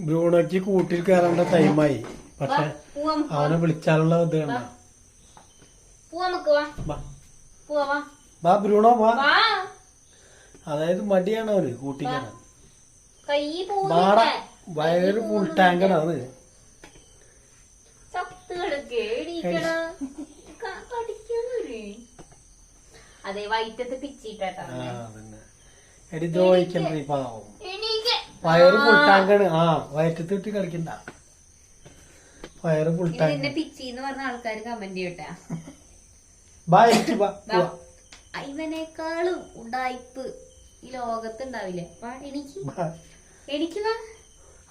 ബ്രൂണോയ്ക്ക് കൂട്ടിൽ കയറേണ്ട ടൈമായി. പക്ഷെ അവനെ വിളിച്ചാലുള്ള ഇത് കണ്ടോ? പോവാ നമുക്ക് വാ. ബ്രൂണോ വാ. അതായത് മടിയാണ് അവന് കൂട്ടി കയറാൻ. വയറ് ഫുൾ ടാങ്കാണ് അത്. അതെ വൈറ്റത്ത് പിച്ചിട്ടാ എടി പാവം വയറ് ടാങ്കാണ് ആ. വയറ്റത്ത് ഇട്ട് കളിക്കണ്ട. വയറ് ഫുൾ ഇത് ടാങ്ക് എന്നെ പിച്ചി എന്ന് പറഞ്ഞ ആൾക്കാർ കമന്റ് ചെയ്യട്ടെ. ഇവനേക്കാളും ഈ ലോകത്ത് ഉണ്ടാവില്ലേ എനിക്ക്. എനിക്ക്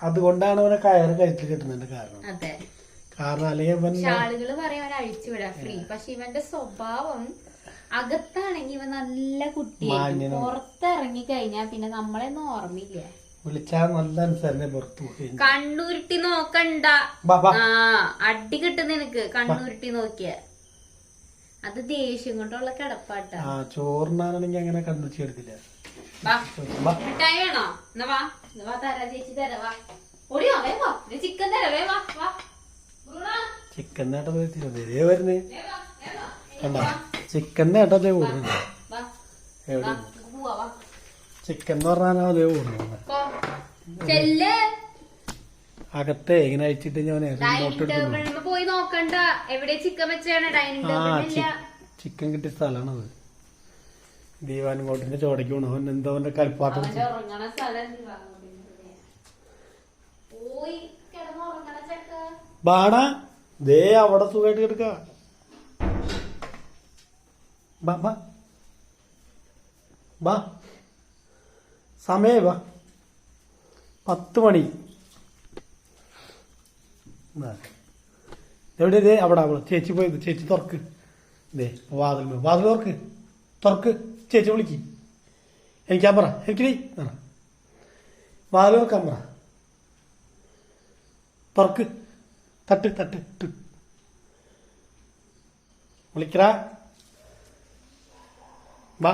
അതുകൊണ്ടാണ് അവനെ കയറ് കയറ്റി കിട്ടുന്നതിന്റെ കാരണം. അതെ. കാരണം അല്ലെങ്കിൽ ആളുകൾ പറയാൻ അഴിച്ചു അഴിച്ചുവിടാ. ഫ്രീ പക്ഷെ ഇവന്റെ സ്വഭാവം അകത്താണെങ്കി ഇവ നല്ല കുട്ടിയായി. പുറത്തിറങ്ങി കഴിഞ്ഞാ പിന്നെ നമ്മളെയൊന്നും ഓർമ്മയില്ല. വിളിച്ചാ നല്ല അനുസരണ പുറത്തു പോയി നോക്കണ്ട. ആ അടി കിട്ടുന്ന നിനക്ക് കണ്ണൂരിട്ടി നോക്കിയ. അത് ദേഷ്യം കൊണ്ടുള്ള കിടപ്പാട്ടാ. ചോറിനാണെങ്കിൽ അങ്ങനെ കണ്ടുവച്ച് എടുത്തില്ല മിഠായി വേണോ? എന്നാ വാ. വാ തരാ ചേച്ചി തരാ. വാ. ഓടിയോ വേ വാ ചിക്കൻ തരാ വേ വാ വാ. ചിക്കൻ നേട്ടം വരുന്നേ. കണ്ട? ചിക്കൻ നേട്ടം അതേ ഓടുന്നത് എവിടെ. ചിക്കൻ എന്ന് പറഞ്ഞാൽ അതേ ഓടുന്നത് അകത്തെ ഇങ്ങനെ അയച്ചിട്ട് ഞാൻ പോയി നോക്കണ്ട. എവിടെ ചിക്കൻ വെച്ചാണ്? ഡൈനിങ് അത് ചിക്കൻ കിട്ടിയ സ്ഥലമാണത് ദീവാനുകോട്ടിന്റെ ചോടയ്ക്ക് പോണു അവൻ എന്തോ അവന്റെ ചെക്ക. ബാടാ ദേ അവിടെ സുഖമായിട്ട് കിടക്ക. ബാ ബാ. ബാ. പത്ത് മണി. എവിടെ ഇതേ? അവിടെ അവിടെ. ചേച്ചി പോയത്. ചേച്ചി തുറക്ക്. ഇതേ വാതിൽ വാതിൽ തുറക്ക്. തുറക്ക്. ചേച്ചി വിളിക്ക്. എനിക്കാ പറ. എനിക്ക് വാതിൽ തുറക്കാൻ പറ. തുറക്ക്. തട്ട് തട്ട് വിളിക്കറ വാ.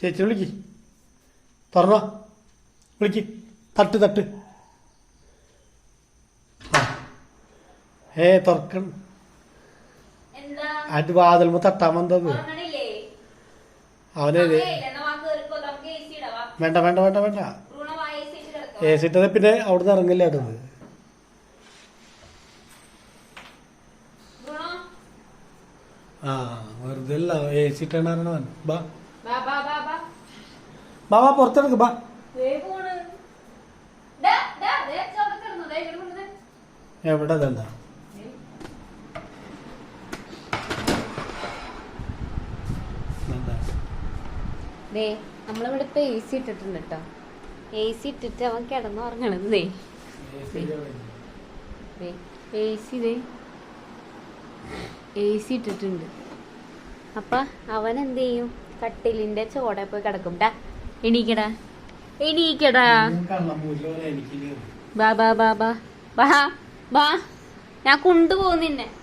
ചേച്ചി വിളിക്ക്. തുറന്നോ. വിളിക്ക്. തട്ട് തട്ട്. ഏ തുറക്കണം. അത് വാതിൽ തട്ടാൻ വന്നത്? അവനെ. വേണ്ട വേണ്ട വേണ്ട വേണ്ട. ബ്രൂണോ വാ AC ഇട്ട് കിടക്കാം. ഏ സിട്ടത് പിന്നെ അവിടുന്ന് ഇറങ്ങില്ല അടുത്ത് ബ്രൂണോ ആ വെറുതെ അല്ല ഏ സിട്ടാണ് ബാ. ബാ ബാ ബാ പുറത്തെടുക്ക് ബാ. എവിടെ ദേ നമ്മളിവിടെ ഇപ്പൊ എ സി ഇട്ടിട്ടുണ്ട് കേട്ടോ. എ സി ഇട്ടിട്ട് അവൻ കിടന്നുറങ്ങണത് ദേ. എ സി ദേ. എ സി ഇട്ടിട്ടുണ്ട്. അപ്പൊ അവൻ എന്ത് ചെയ്യും കട്ടിലിന്റെ ചോടെ പോയി കിടക്കും. ടാ എണീക്കടാ. എണീക്കടാ. ബാ ബാ ബാ ബാ. ബാ ബാ. ഞാൻ കൊണ്ടുപോകും നിന്നെ.